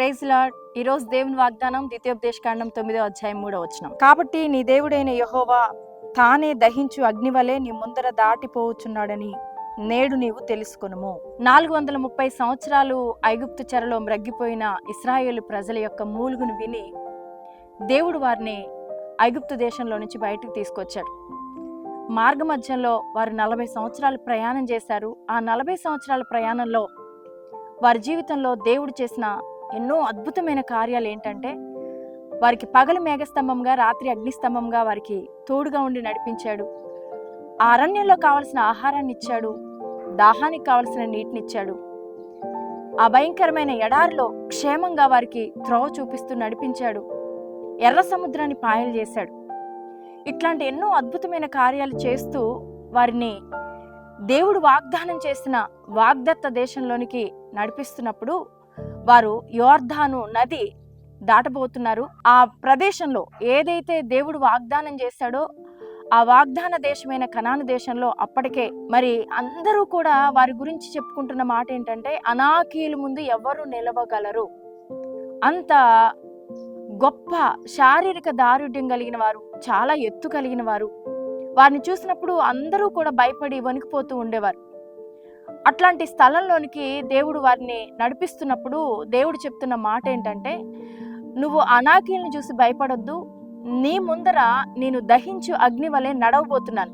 Praise lord ఈరోజు దేవుని వాగ్దానం ద్వితీయోపదేశ తొమ్మిదో అధ్యాయం మూడో వచ్చిన కాబట్టి నీ దేవుడైన యహోవా తానే దహించు అగ్ని వలె నీ ముందర దాటిపోవచ్చున్నాడని నేడు నీవు తెలుసుకునుము. నాలుగు వందల ముప్పై సంవత్సరాలు ఐగుప్తు చెరలో మ్రగ్గిపోయిన ఇస్రాయేల్ ప్రజల యొక్క మూలుగును విని దేవుడు వారిని ఐగుప్తు దేశంలో నుంచి బయటకు తీసుకొచ్చాడు. మార్గ మధ్యంలో వారు నలభై సంవత్సరాలు ప్రయాణం చేశారు. ఆ నలభై సంవత్సరాల ప్రయాణంలో వారి జీవితంలో దేవుడు చేసిన ఎన్నో అద్భుతమైన కార్యాలు ఏంటంటే వారికి పగలు మేఘస్తంభంగా రాత్రి అగ్నిస్తంభంగా వారికి తోడుగా ఉండి నడిపించాడు. ఆ అరణ్యంలో కావలసిన ఆహారాన్ని ఇచ్చాడు. దాహానికి కావలసిన నీటిని ఇచ్చాడు. ఆ భయంకరమైన ఎడారిలో క్షేమంగా వారికి త్రోవ చూపిస్తూ నడిపించాడు. ఎర్ర సముద్రాన్ని పాయలు చేశాడు. ఇట్లాంటి ఎన్నో అద్భుతమైన కార్యాలు చేస్తూ వారిని దేవుడు వాగ్దానం చేసిన వాగ్దత్త దేశంలోనికి నడిపిస్తున్నప్పుడు వారు యోర్ధాను నది దాటబోతున్నారు. ఆ ప్రదేశంలో ఏదైతే దేవుడు వాగ్దానం చేశాడో ఆ వాగ్దాన దేశమైన కనాను దేశంలో అప్పటికే మరి అందరూ కూడా వారి గురించి చెప్పుకుంటున్న మాట ఏంటంటే అనాకీలు ముందు ఎవరు నిలవగలరు? అంత గొప్ప శారీరక దారుఢ్యం కలిగిన వారు చాలా ఎత్తు కలిగిన వారు. వారిని చూసినప్పుడు అందరూ కూడా భయపడి వణికిపోతూ ఉండేవారు. అట్లాంటి స్థలంలోనికి దేవుడు వారిని నడిపిస్తున్నప్పుడు దేవుడు చెప్తున్న మాట ఏంటంటే నువ్వు అనాకీలను చూసి భయపడొద్దు. నీ ముందర నేను దహించు అగ్ని వలె నడవబోతున్నాను.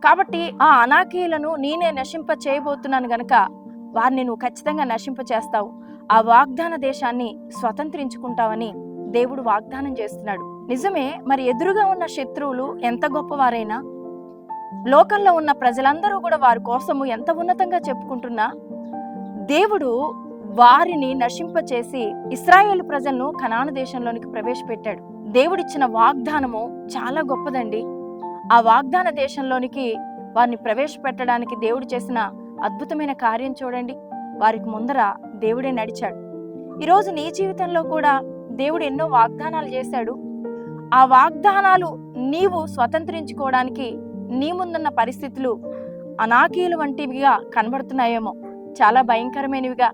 కాబట్టి ఆ అనాకీలను నేనే నశింప చేయబోతున్నాను గనక వారిని నువ్వు ఖచ్చితంగా నశింప చేస్తావు. ఆ వాగ్దాన దేశాన్ని స్వతంత్రించుకుంటావని దేవుడు వాగ్దానం చేస్తున్నాడు. నిజమే మరి ఎదురుగా ఉన్న శత్రువులు ఎంత గొప్పవారైనా లోకంలో ఉన్న ప్రజలందరూ కూడా వారి కోసము ఎంత ఉన్నతంగా చెప్పుకుంటున్నా? దేవుడు వారిని నశింపచేసి ఇస్రాయేల్ ప్రజలను కనాను దేశంలోనికి ప్రవేశపెట్టాడు. దేవుడిచ్చిన వాగ్దానము చాలా గొప్పదండి. ఆ వాగ్దాన దేశంలోనికి వారిని ప్రవేశపెట్టడానికి దేవుడు చేసిన అద్భుతమైన కార్యం చూడండి. వారికి ముందర దేవుడే నడిచాడు. ఈరోజు నీ జీవితంలో కూడా దేవుడు ఎన్నో వాగ్దానాలు చేశాడు. ఆ వాగ్దానాలు నీవు స్వతంత్రించుకోవడానికి నీ ముందున్న పరిస్థితులు అనాకీలు వంటివిగా కనబడుతున్నాయేమో. చాలా భయంకరమైనవిగా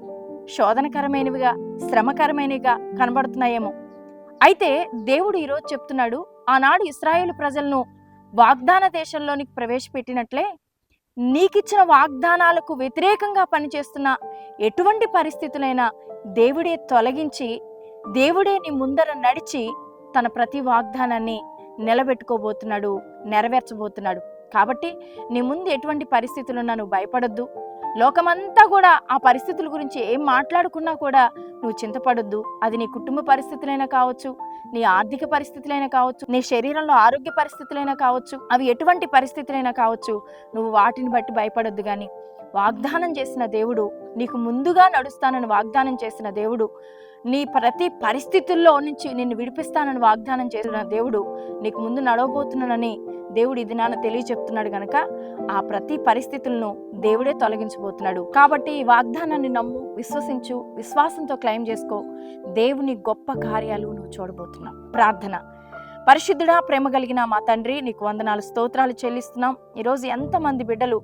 శోధనకరమైనవిగా శ్రమకరమైనవిగా కనబడుతున్నాయేమో. అయితే దేవుడు ఈరోజు చెప్తున్నాడు ఆనాడు ఇస్రాయేల్ ప్రజలను వాగ్దాన దేశంలోనికి ప్రవేశపెట్టినట్లే నీకిచ్చిన వాగ్దానాలకు వ్యతిరేకంగా పనిచేస్తున్న ఎటువంటి పరిస్థితులైనా దేవుడే తొలగించి దేవుడే నీ ముందర నడిచి తన ప్రతి వాగ్దానాన్ని నిలబెట్టుకోబోతున్నాడు నెరవేర్చబోతున్నాడు. కాబట్టి నీ ముందు ఎటువంటి పరిస్థితులున్నా నువ్వు భయపడొద్దు. లోకమంతా కూడా ఆ పరిస్థితుల గురించి ఏం మాట్లాడుకున్నా కూడా నువ్వు చింతపడొద్దు. అది నీ కుటుంబ పరిస్థితులైనా కావచ్చు నీ ఆర్థిక పరిస్థితులైనా కావచ్చు నీ శరీరంలో ఆరోగ్య పరిస్థితులైనా కావచ్చు అవి ఎటువంటి పరిస్థితులైనా కావచ్చు నువ్వు వాటిని బట్టి భయపడొద్దు కానీ వాగ్దానం చేసిన దేవుడు నీకు ముందుగా నడుస్తానని వాగ్దానం చేసిన దేవుడు నీ ప్రతి పరిస్థితుల్లో నుంచి నిన్ను విడిపిస్తానని వాగ్దానం చేసిన దేవుడు నీకు ముందు నడవబోతున్నానని దేవుడు ఇది నాన్న తెలియచెప్తున్నాడు గనక ఆ ప్రతి పరిస్థితులను దేవుడే తొలగించబోతున్నాడు. కాబట్టి ఈ వాగ్దానాన్ని నమ్ము విశ్వసించు విశ్వాసంతో క్లెయిమ్ చేసుకో. దేవుని గొప్ప కార్యాలు నువ్వు చూడబోతున్నావు. ప్రార్థన. పరిశుద్ధుడా ప్రేమ కలిగిన మా తండ్రి నీకు వందనాలు స్తోత్రాలు చెల్లిస్తున్నాం. ఈరోజు ఎంతమంది బిడ్డలు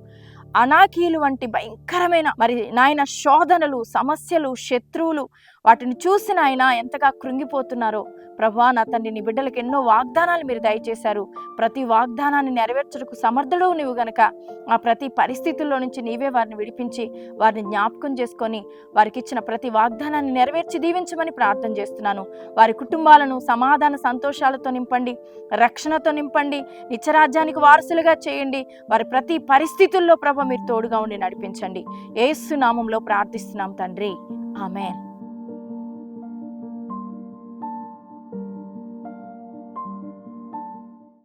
అనాకీలు వంటి భయంకరమైన మరి నాయన శోధనలు సమస్యలు శత్రువులు వాటిని చూసిన ఆయన ఎంతగా కృంగిపోతున్నారో. ప్రభా నా తండ్రి నీ బిడ్డలకు ఎన్నో వాగ్దానాలు మీరు దయచేశారు. ప్రతి వాగ్దానాన్ని నెరవేర్చడకు సమర్థుడు నువ్వు గనక. ఆ ప్రతి పరిస్థితుల్లో నుంచి నీవే వారిని విడిపించి వారిని జ్ఞాపకం చేసుకొని వారికి ఇచ్చిన ప్రతి వాగ్దానాన్ని నెరవేర్చి దీవించమని ప్రార్థన చేస్తున్నాను. వారి కుటుంబాలను సమాధాన సంతోషాలతో నింపండి రక్షణతో నింపండి నిత్యరాజ్యానికి వారసులుగా చేయండి. వారి ప్రతి పరిస్థితుల్లో ప్రభ మీరు తోడుగా ఉండి నడిపించండి. ఏసు నామంలో ప్రార్థిస్తున్నాం తండ్రి. ఆమెన్.